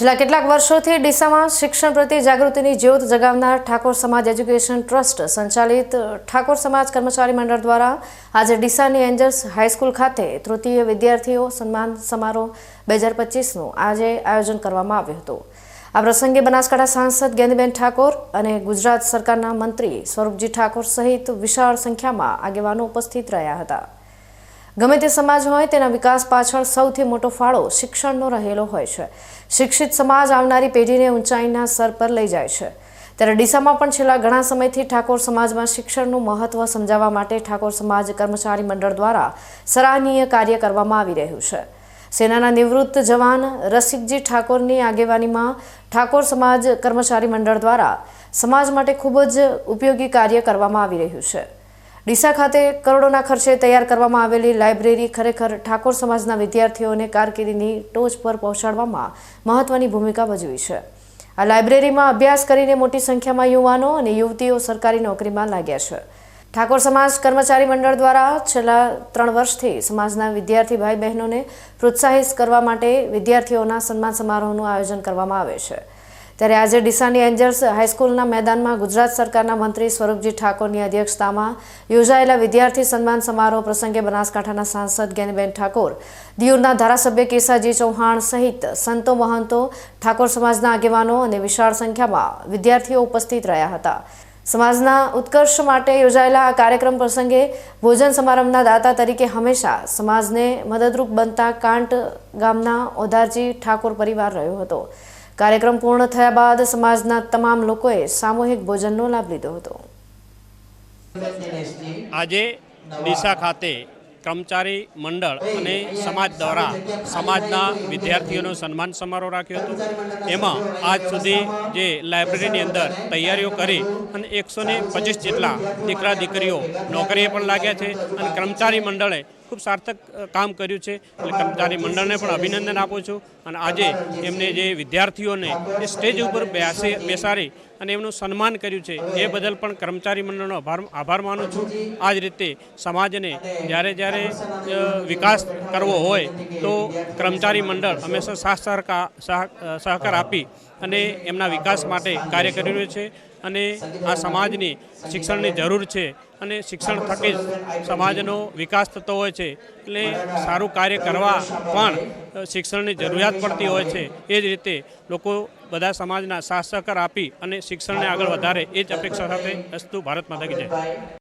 છેલ્લા કેટલાક વર્ષોથી ડીસામાં શિક્ષણ પ્રત્યે જાગૃતિની જ્યોત જગાવનાર ઠાકોર સમાજ એજ્યુકેશન ટ્રસ્ટ સંચાલિત ઠાકોર સમાજ કર્મચારી મંડળ દ્વારા આજે ડીસાની એન્જલ્સ હાઈસ્કૂલ ખાતે તૃતીય વિદ્યાર્થીઓ સન્માન સમારોહ બે હજાર પચીસનું આજે આયોજન કરવામાં આવ્યું હતું. આ પ્રસંગે બનાસકાંઠા સાંસદ ગેનીબેન ઠાકોર અને ગુજરાત સરકારના મંત્રી સ્વરૂપજી ઠાકોર સહિત વિશાળ સંખ્યામાં આગેવાનો ઉપસ્થિત રહ્યા હતા. ગમે તે સમાજ હોય, તેના વિકાસ પાછળ સૌથી મોટો ફાળો શિક્ષણનો રહેલો હોય છે. શિક્ષિત સમાજ આવનારી પેઢીને ઊંચાઈના સ્તર પર લઈ જાય છે. ત્યારે ડીસામાં પણ છેલ્લા ઘણા સમયથી ઠાકોર સમાજમાં શિક્ષણનું મહત્વ સમજાવવા માટે ઠાકોર સમાજ કર્મચારી મંડળ દ્વારા સરાહનીય કાર્ય કરવામાં આવી રહ્યું છે. સેનાના નિવૃત્ત જવાન રસિકજી ઠાકોરની આગેવાનીમાં ઠાકોર સમાજ કર્મચારી મંડળ દ્વારા સમાજ માટે ખૂબ જ ઉપયોગી કાર્ય કરવામાં આવી રહ્યું છે. ડીસા ખાતે કરોડોના ખર્ચે તૈયાર કરવામાં આવેલી લાઇબ્રેરી ખરેખર ઠાકોર સમાજના વિદ્યાર્થીઓને કારકિર્દીની ટોચ પર પહોંચાડવામાં મહત્વની ભૂમિકા ભજવી છે. આ લાઇબ્રેરીમાં અભ્યાસ કરીને મોટી સંખ્યામાં યુવાનો અને યુવતીઓ સરકારી નોકરીમાં લાગ્યા છે. ઠાકોર સમાજ કર્મચારી મંડળ દ્વારા છેલ્લા ત્રણ વર્ષથી સમાજના વિદ્યાર્થી ભાઈ બહેનોને પ્રોત્સાહિત કરવા માટે વિદ્યાર્થીઓના સન્માન સમારોહનું આયોજન કરવામાં આવે છે. ત્યારે આજે ડીસાની એન્જલ્સ હાઈસ્કૂલના મેદાનમાં ગુજરાત સરકારના મંત્રી સ્વરૂપજી ઠાકોરની અધ્યક્ષતામાં યોજાયેલા વિદ્યાર્થી સન્માન સમારોહ પ્રસંગે બનાસકાંઠાના સાંસદ જ્ઞાનીબેન ઠાકોર, દિયુરના ધારાસભ્ય કેસાજી ચૌહાણ સહિત સંતો મહંતો, ઠાકોર સમાજના આગેવાનો અને વિશાળ સંખ્યામાં વિદ્યાર્થીઓ ઉપસ્થિત રહ્યા હતા. સમાજના ઉત્કર્ષ માટે યોજાયેલા આ કાર્યક્રમ પ્રસંગે ભોજન સમારંભના દાતા તરીકે હંમેશા સમાજને મદદરૂપ બનતા કાંટ ગામના ઓધારજી ઠાકોર પરિવાર રહ્યો હતો. કાર્યક્રમ પૂર્ણ થયા બાદ સમાજના તમામ લોકોએ સામૂહિક ભોજનનો લાભ લીધો હતો. આજે ડીસા ખાતે કર્મચારી મંડળ અને સમાજ દ્વારા સમાજના વિદ્યાર્થીઓનો સન્માન સમારોહ રાખ્યો હતો. એમાં આજ સુધી જે લાઇબ્રેરીની અંદર તૈયારીઓ કરી અને એકસો જેટલા દીકરા દીકરીઓ નોકરીએ પણ લાગ્યા છે અને કર્મચારી મંડળે ખૂબ સાર્થક કામ કર્યું છે. એટલે કર્મચારી મંડળને પણ અભિનંદન આપું છું. અને આજે એમને જે વિદ્યાર્થીઓને એ સ્ટેજ ઉપર બેસી, બેસાડી અને એમનું સન્માન કર્યું છે, એ બદલ પણ કર્મચારી મંડળનો આભાર આભાર માનું છું. આ જ રીતે સમાજને જ્યારે જ્યારે વિકાસ કરવો હોય તો કર્મચારી મંડળ હંમેશા સાથ સહકાર આપી અને એમના વિકાસ માટે કાર્ય કરી રહ્યું છે. અને આ સમાજની શિક્ષણની જરૂર છે. અને શિક્ષણ થકી જ સમાજનો વિકાસ થતો હોય છે. એટલે સારું કાર્ય કરવા પણ શિક્ષણની જરૂરિયાત પડતી હોય છે. એ જ રીતે લોકો બધા સમાજના સાથ સહકાર આપી અને શિક્ષણને આગળ વધારે એ જ અપેક્ષા સાથે અસ્તુ ભારત માતા કી જય.